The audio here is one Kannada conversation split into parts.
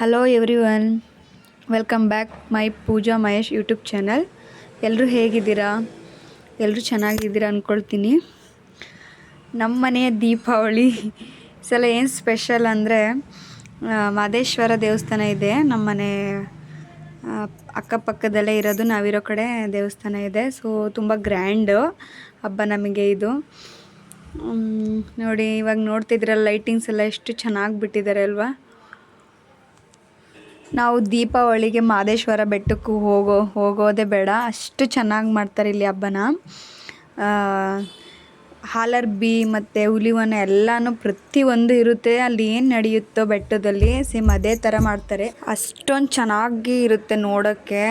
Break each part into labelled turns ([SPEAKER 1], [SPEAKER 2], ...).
[SPEAKER 1] Hello everyone welcome back my Pooja Mahesh YouTube channel ಎಲ್ಲರೂ ಹೇಗಿದ್ದೀರಾ? ಎಲ್ಲರೂ ಚೆನ್ನಾಗಿದ್ದೀರಾ ಅಂದ್ಕೊಳ್ತೀನಿ ನಮ್ಮ ಮನೆಯ ದೀಪಾವಳಿ. ಸಲ ಏನು ಸ್ಪೆಷಲ್ ಅಂದರೆ ಮಾದೇಶ್ವರ ದೇವಸ್ಥಾನ ಇದೆ. ನಮ್ಮ ಮನೆ ಅಕ್ಕಪಕ್ಕದಲ್ಲೇ ಇರೋದು ನಾವಿರೋ ಕಡೆ ದೇವಸ್ಥಾನ ಇದೆ. ಸೊ ತುಂಬ ಗ್ರ್ಯಾಂಡು ಹಬ್ಬ ನಮಗೆ ಇದು. ನೋಡಿ, ಇವಾಗ ನೋಡ್ತಿದ್ರಲ್ಲ ಲೈಟಿಂಗ್ಸ್ ಎಲ್ಲ ಎಷ್ಟು ಚೆನ್ನಾಗಿ ಬಿಟ್ಟಿದ್ದಾರೆ ಅಲ್ವಾ? ನಾವು ದೀಪಾವಳಿಗೆ ಮಾದೇಶ್ವರ ಬೆಟ್ಟಕ್ಕೂ ಹೋಗೋ, ಹೋಗೋದೇ ಬೇಡ. ಅಷ್ಟು ಚೆನ್ನಾಗಿ ಮಾಡ್ತಾರೆ ಇಲ್ಲಿ ಹಬ್ಬನ. ಹಾಲರ್ಬಿ ಮತ್ತು ಹುಲಿವನ ಎಲ್ಲನೂ ಪ್ರತಿಯೊಂದು ಇರುತ್ತೆ. ಅಲ್ಲಿ ಏನು ನಡೆಯುತ್ತೋ ಬೆಟ್ಟದಲ್ಲಿ ಸೇಮ್ ಅದೇ ಥರ ಮಾಡ್ತಾರೆ. ಅಷ್ಟೊಂದು ಚೆನ್ನಾಗಿ ಇರುತ್ತೆ ನೋಡೋಕ್ಕೆ.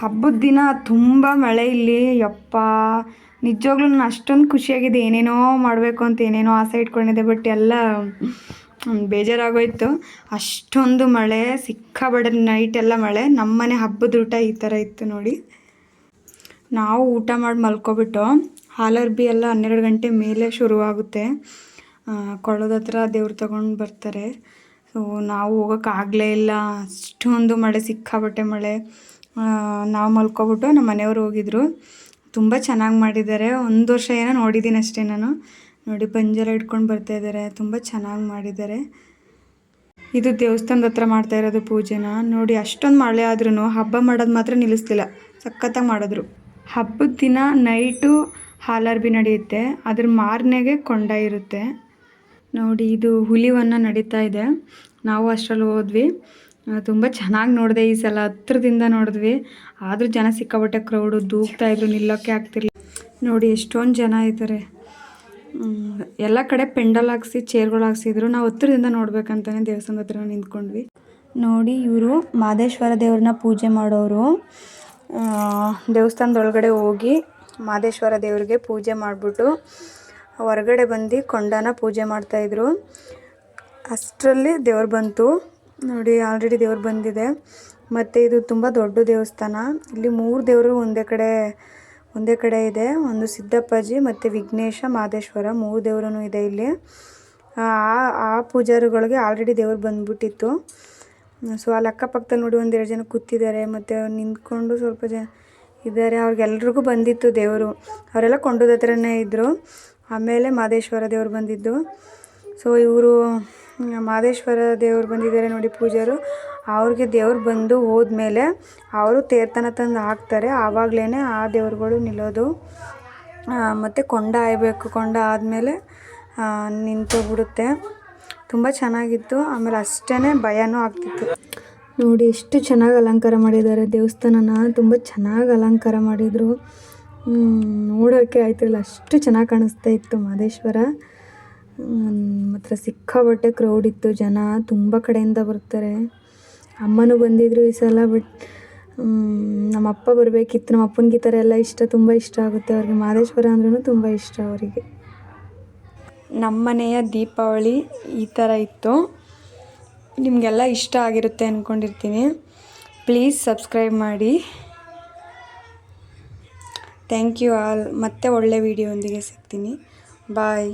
[SPEAKER 1] ಹಬ್ಬದ ದಿನ ತುಂಬ ಮಳೆ ಇಲ್ಲಿ. ಯಪ್ಪ, ನಿಜವಾಗ್ಲೂ ನಾನು ಅಷ್ಟೊಂದು ಖುಷಿಯಾಗಿದೆ. ಏನೇನೋ ಮಾಡಬೇಕು ಅಂತ ಏನೇನೋ ಆಸೆ ಇಟ್ಕೊಂಡಿದ್ದೆ ಬಟ್ ಎಲ್ಲ ಬೇಜಾರಾಗೋಯ್ತು. ಅಷ್ಟೊಂದು ಮಳೆ ಸಿಕ್ಕಾಬಡ ನೈಟ್ ಎಲ್ಲ ಮಳೆ. ನಮ್ಮನೆ ಹಬ್ಬದ ಊಟ ಈ ಥರ ಇತ್ತು ನೋಡಿ. ನಾವು ಊಟ ಮಾಡಿ ಮಲ್ಕೊಬಿಟ್ಟು, ಹಾಲರ್ಬಿ ಎಲ್ಲ ಹನ್ನೆರಡು ಗಂಟೆ ಮೇಲೆ ಶುರುವಾಗುತ್ತೆ. ಕೊಳದ ಹತ್ರ ದೇವ್ರು ತಗೊಂಡು ಬರ್ತಾರೆ. ಸೊ ನಾವು ಹೋಗೋಕ್ಕಾಗಲೇ ಇಲ್ಲ. ಅಷ್ಟೊಂದು ಮಳೆ ಸಿಕ್ಕಾಬಟ್ಟೆ ಮಳೆ. ನಾವು ಮಲ್ಕೊಬಿಟ್ಟು ನಮ್ಮ ಮನೆಯವರು ಹೋಗಿದ್ರು. ತುಂಬ ಚೆನ್ನಾಗಿ ಮಾಡಿದ್ದಾರೆ. ಒಂದು ವರ್ಷ ಏನೋ ನೋಡಿದ್ದೀನಿ ಅಷ್ಟೇ ನಾನು. ನೋಡಿ ಪಂಜರ ಇಟ್ಕೊಂಡು ಬರ್ತಾ ಇದ್ದಾರೆ ತುಂಬ ಚೆನ್ನಾಗಿ ಮಾಡಿದ್ದಾರೆ. ಇದು ದೇವಸ್ಥಾನದ ಹತ್ರ ಮಾಡ್ತಾ ಇರೋದು ಪೂಜೆನ? ನೋಡಿ, ಅಷ್ಟೊಂದು ಮಳೆ ಆದ್ರೂ ಹಬ್ಬ ಮಾಡೋದು ಮಾತ್ರ ನಿಲ್ಲಿಸ್ಲಿಲ್ಲ. ಸಖತ್ತಾಗಿ ಮಾಡಿದ್ರು. ಹಬ್ಬದ ದಿನ ನೈಟು ಹಾಲರ್ಬಿ ನಡೆಯುತ್ತೆ. ಅದ್ರ ಮಾರನೆಗೆ ಕೊಂಡ ಇರುತ್ತೆ. ನೋಡಿ, ಇದು ಹುಲಿವನ್ನು ನಡೀತಾ ಇದೆ. ನಾವು ಅಷ್ಟರಲ್ಲಿ ಹೋದ್ವಿ. ತುಂಬ ಚೆನ್ನಾಗಿ ನೋಡಿದೆ ಈ ಸಲ. ಹತ್ರದಿಂದ ನೋಡಿದ್ವಿ. ಆದರೂ ಜನ ಸಿಕ್ಕಾಬಟ್ಟೆ ಕ್ರೌಡು ದೂಕ್ತಾ ಇದ್ರು ನಿಲ್ಲೋಕ್ಕೆ ಆಗ್ತಿರ್ಲಿಲ್ಲ. ನೋಡಿ, ಎಷ್ಟೊಂದು ಜನ ಇದ್ದಾರೆ ಎಲ್ಲ ಕಡೆ ಪೆಂಡಲ್ ಹಾಕ್ಸಿ, ಚೇರ್ಗಳು ಹಾಕ್ಸಿದ್ರು. ನಾವು ಹತ್ತಿರದಿಂದ ನೋಡ್ಬೇಕಂತಾನೆ ದೇವಸ್ಥಾನದ ಹತ್ರ ನಿಂತ್ಕೊಂಡ್ವಿ. ನೋಡಿ, ಇವರು ಮಾದೇಶ್ವರ ದೇವ್ರನ್ನ ಪೂಜೆ ಮಾಡೋರು. ದೇವಸ್ಥಾನದೊಳಗಡೆ ಹೋಗಿ ಮಾದೇಶ್ವರ ದೇವ್ರಿಗೆ ಪೂಜೆ ಮಾಡಿಬಿಟ್ಟು ಹೊರಗಡೆ ಬಂದು ಕೊಂಡನ ಪೂಜೆ ಮಾಡ್ತಾಯಿದ್ರು ಅಷ್ಟರಲ್ಲಿ ದೇವ್ರು ಬಂತು. ನೋಡಿ ಆಲ್ರೆಡಿ ದೇವ್ರು ಬಂದಿದೆ. ಮತ್ತು ಇದು ತುಂಬ ದೊಡ್ಡ ದೇವಸ್ಥಾನ. ಇಲ್ಲಿ ಮೂರು ದೇವರು ಒಂದೇ ಕಡೆ ಒಂದೇ ಕಡೆ ಇದೆ, ಒಂದು ಸಿದ್ದಪ್ಪಾಜಿ ಮತ್ತು ವಿಘ್ನೇಶ, ಮಾದೇಶ್ವರ ಮೂರು ದೇವರೂ ಇದೆ ಇಲ್ಲಿ. ಆ ಆ ಪೂಜಾರಿಗಳಿಗೆ ಆಲ್ರೆಡಿ ದೇವರು ಬಂದ್ಬಿಟ್ಟಿತ್ತು. ಸೊ ಅಲ್ಲಿ ಅಕ್ಕಪಕ್ಕದಲ್ಲಿ ನೋಡಿ ಒಂದೆರಡು ಜನ ಕೂತಿದ್ದಾರೆ, ಮತ್ತು ನಿಂತ್ಕೊಂಡು ಸ್ವಲ್ಪ ಜನ ಇದ್ದಾರೆ. ಅವ್ರಿಗೆಲ್ರಿಗೂ ಬಂದಿತ್ತು ದೇವರು. ಅವರೆಲ್ಲ ಕೊಂಡೋದ ಹತ್ರನೇ ಇದ್ದರು ಆಮೇಲೆ ಮಾದೇಶ್ವರ ದೇವರು ಬಂದಿದ್ದು. ಸೊ ಇವರು ಮಾದೇಶ್ವರ ದೇವ್ರು ಬಂದಿದ್ದಾರೆ ನೋಡಿ ಪೂಜಾರು. ಅವ್ರಿಗೆ ದೇವ್ರು ಬಂದು ಹೋದ್ಮೇಲೆ ಅವರು ತೇರ್ತನ ತಂದು ಹಾಕ್ತಾರೆ. ಆವಾಗಲೇ ಆ ದೇವ್ರುಗಳು ನಿಲ್ಲೋದು. ಮತ್ತು ಕೊಂಡ ಆಯ್ಬೇಕು ಕೊಂಡ ಆದಮೇಲೆ ನಿಂತೋಗ್ಬಿಡುತ್ತೆ ತುಂಬ ಚೆನ್ನಾಗಿತ್ತು. ಆಮೇಲೆ ಅಷ್ಟೇ ಭಯನೂ ಆಗ್ತಿತ್ತು. ನೋಡಿ ಎಷ್ಟು ಚೆನ್ನಾಗಿ ಅಲಂಕಾರ ಮಾಡಿದ್ದಾರೆ ದೇವಸ್ಥಾನನ. ತುಂಬ ಚೆನ್ನಾಗಿ ಅಲಂಕಾರ ಮಾಡಿದರು. ನೋಡೋಕ್ಕೆ ಆಯ್ತಿಲ್ಲ. ಅಷ್ಟು ಚೆನ್ನಾಗಿ ಕಾಣಿಸ್ತಾ ಇತ್ತು ಮಾದೇಶ್ವರ. ಮಾತ್ರ ಸಿಕ್ಕಾಪಟ್ಟೆ ಕ್ರೌಡ್ ಇತ್ತು, ಜನ ತುಂಬ ಕಡೆಯಿಂದ ಬರ್ತಾರೆ. ಅಮ್ಮನೂ ಬಂದಿದ್ರು ಈ ಸಲ ಬಟ್ ನಮ್ಮ ಅಪ್ಪ ಬರಬೇಕಿತ್ತು. ನಮ್ಮ ಅಪ್ಪನಿಗೆ ಈ ಥರ ಎಲ್ಲ ಇಷ್ಟ, ತುಂಬ ಇಷ್ಟ ಆಗುತ್ತೆ ಅವ್ರಿಗೆ. ಮಹದೇಶ್ವರ ಅಂದ್ರೂ ತುಂಬ ಇಷ್ಟ ಅವರಿಗೆ. ನಮ್ಮನೆಯ ದೀಪಾವಳಿ ಈ ಥರ ಇತ್ತು. ನಿಮಗೆಲ್ಲ ಇಷ್ಟ ಆಗಿರುತ್ತೆ ಅಂದ್ಕೊಂಡಿರ್ತೀನಿ ಪ್ಲೀಸ್ ಸಬ್ಸ್ಕ್ರೈಬ್ ಮಾಡಿ. ಥ್ಯಾಂಕ್ ಯು ಆಲ್ ಮತ್ತೆ ಒಳ್ಳೆ ವಿಡಿಯೋಂದಿಗೆ ಸಿಗ್ತೀನಿ. ಬಾಯ್